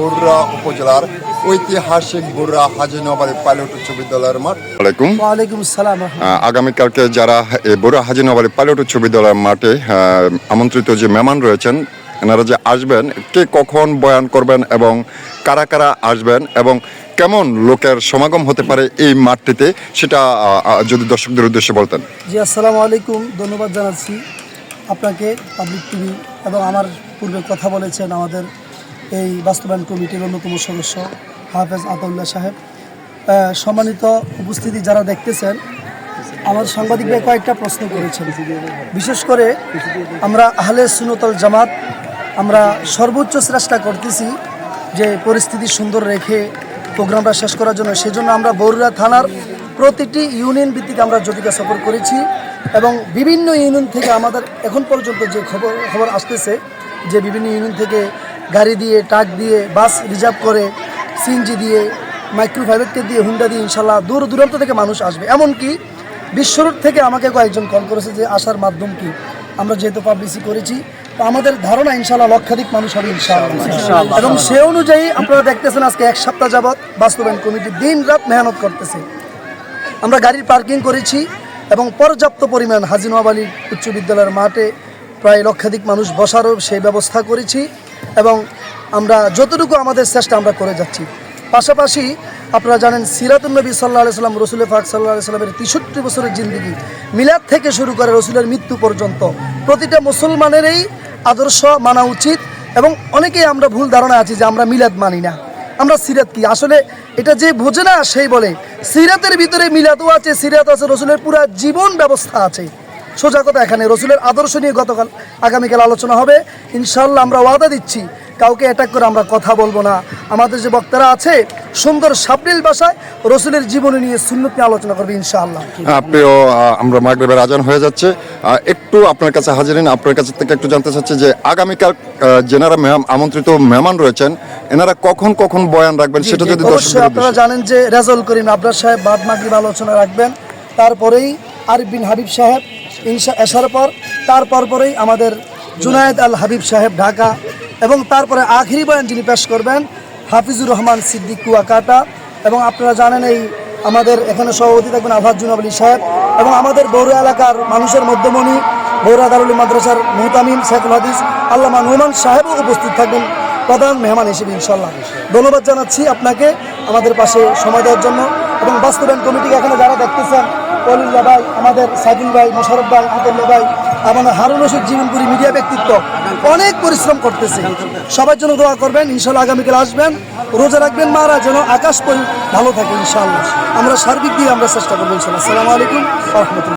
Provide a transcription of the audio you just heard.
বরুড়া উপজেলার ঐতিহাসিক বরুড়া হাজি নবাড়ি পাইলট উচ্চ বিদ্যালয়ের মাঠ। আলাইকুম ওয়ালাইকুম সালাম। আগামীকালকে যারা এই বড় হাজি নবাড়ি পাইলট উচ্চ বিদ্যালয়ের মাঠে আমন্ত্রিত যে মেহমান রয়েছেন এনারা যে আসবেন কে কখন বয়ান করবেন এবং কারা কারা আসবেন এবং কেমন লোকের সমাগম হতে পারে এই মাঠটিতে সেটা যদি দর্শকদের উদ্দেশ্যে বলতেন। জি আসসালামু আলাইকুম। ধন্যবাদ জানাচ্ছি আপনাকে পাবলিক টিভি এবং আমার পূর্বে কথা বলেছেন আমাদের এই বাস্তবায়ন কমিটির অন্যতম সদস্য হাফেজ আতাউল্লাহ সাহেব। সম্মানিত উপস্থিতি যারা দেখতেছেন, আমার সাংবাদিকরা কয়েকটা প্রশ্ন করেছেন। বিশেষ করে আমরা আহলে সুনতল জামাত, আমরা সর্বোচ্চ চেষ্টা করতেছি যে পরিস্থিতি সুন্দর রেখে প্রোগ্রামটা শেষ করার জন্য। সেজন্য আমরা বরুড়া থানার প্রতিটি ইউনিয়ন ভিত্তিক আমরা জটিকা সফর করেছি এবং বিভিন্ন ইউনিয়ন থেকে আমাদের এখন পর্যন্ত যে খবর খবর আসতেছে, যে বিভিন্ন ইউনিয়ন থেকে গাড়ি দিয়ে ট্রাক দিয়ে বাস রিজার্ভ করে সিএনজি দিয়ে মাইক্রো ফাইভেটকে দিয়ে হুন্ডা দিয়ে ইনশাল্লাহ দূর দূরান্ত থেকে মানুষ আসবে। এমনকি বিশ্বরূপ থেকে আমাকে কয়েকজন কল করেছে যে আসার মাধ্যম কি? আমরা যেহেতু পাবলিসি করেছি তো আমাদের ধারণা ইনশাল্লাহ লক্ষাধিক মানুষ হবে ইনশাআল্লাহ এবং সে অনুযায়ী আপনারা দেখতেছেন আজকে এক সপ্তাহ যাবৎ বাস্তবায়ন কমিটি দিন রাত মেহনত করতেছে। আমরা গাড়ির পার্কিং করেছি এবং পর্যাপ্ত পরিমাণ হাজি নওয়াব আলী উচ্চ বিদ্যালয়ের মাঠে প্রায় লক্ষাধিক মানুষ বসারও সেই ব্যবস্থা করেছি এবং আমরা যতটুকু আমাদের চেষ্টা আমরা করে যাচ্ছি। পাশাপাশি আপনারা জানেন সিরাতুলনবী সাল্লাহ সাল্লাম, রসুল ফাক সাল্লাহ সাল্লামের তেষট্টি বছরের জিন্দগি মিলাদ থেকে শুরু করে রসুলের মৃত্যু পর্যন্ত প্রতিটা মুসলমানেরই আদর্শ মানা উচিত এবং অনেকেই আমরা ভুল ধারণা আছি যে আমরা মিলাদ মানি না। আমরা সিরাত কি? আসলে এটা যে বোঝে না, সেই বলে, সিরাতের ভিতরে মিলাদও আছে, সিরাত আছে, রসুলের পুরা জীবন ব্যবস্থা আছে। সোজা কথা এখানে। রসুলের আদর্শ নিয়ে গতকাল আগামীকাল আলোচনা হবে। ইনশাল্লাহ আমরা ওয়াদা দিচ্ছি কাউকে অ্যাটাক করে আমরা কথা বলব না। আমাদের যে বক্তারা আছে সুন্দর সাবলীল ভাষায় রসুলের জীবনী নিয়ে সুন্নত নিয়ে আলোচনা করবে ইনশাআল্লাহ। আপনিও আমরা মাগরেবের আজান হয়ে যাচ্ছে। একটু আপনার কাছে হাজিরিন আপনার কাছে থেকে একটু জানতে চাচ্ছি যে আগামীকাল যেনারা আমন্ত্রিত মেহমান রয়েছেন এনারা কখন কখন বয়ান রাখবেন সেটা যদি অবশ্যই আপনারা জানেন যে রেজল করিম আবরার সাহেব বাদ মাগরিব আলোচনা রাখবেন। তারপরেই আরিফ বিন হাবিব সাহেব আসার পর তারপর পরেই আমাদের জুনায়েদ আল হাবিব সাহেব ঢাকা এবং তারপরে আখিরি বয়ান যিনি পেশ করবেন, হাফিজুর রহমান সিদ্দিক কুয়াকাটা এবং আপনারা জানেন এই আমাদের এখানে সভাপতি থাকবেন আফাজ জুনাব আলী সাহেব এবং আমাদের বৌরা এলাকার মানুষের মধ্যমণি বৌরা দারুল মাদ্রাসার মুহতামিম শেখুল হাদিস, আল্লামা নুমান সাহেবও উপস্থিত থাকবেন, প্রধান মেহমান হিসেবে ইনশাল্লাহ ধন্যবাদ জানাচ্ছি আপনাকে আমাদের পাশে সময় দেওয়ার জন্য। এবং বাস্তবায়ন কমিটিকে এখানে যারা দেখতেছেন কলিল্লা ভাই আমাদের সাইদুল ভাই মোশারফ ভাই আতুল্লা ভাই আমাদের হারুন রশিদ, জীবনপুরি মিডিয়া ব্যক্তিত্ব, অনেক পরিশ্রম করতেছে। সবার জন্য দোয়া করবেন ইনশাল্লাহ আগামীকাল আসবেন। রোজা রাখবেন মারা, যেন আকাশ পরি ভালো থাকে ইনশাল্লাহ আমরা সার্বিক দিয়ে আমরা চেষ্টা করব ইনশাল্লাহ আসসালামু আলাইকুম রহমতুল্লাহ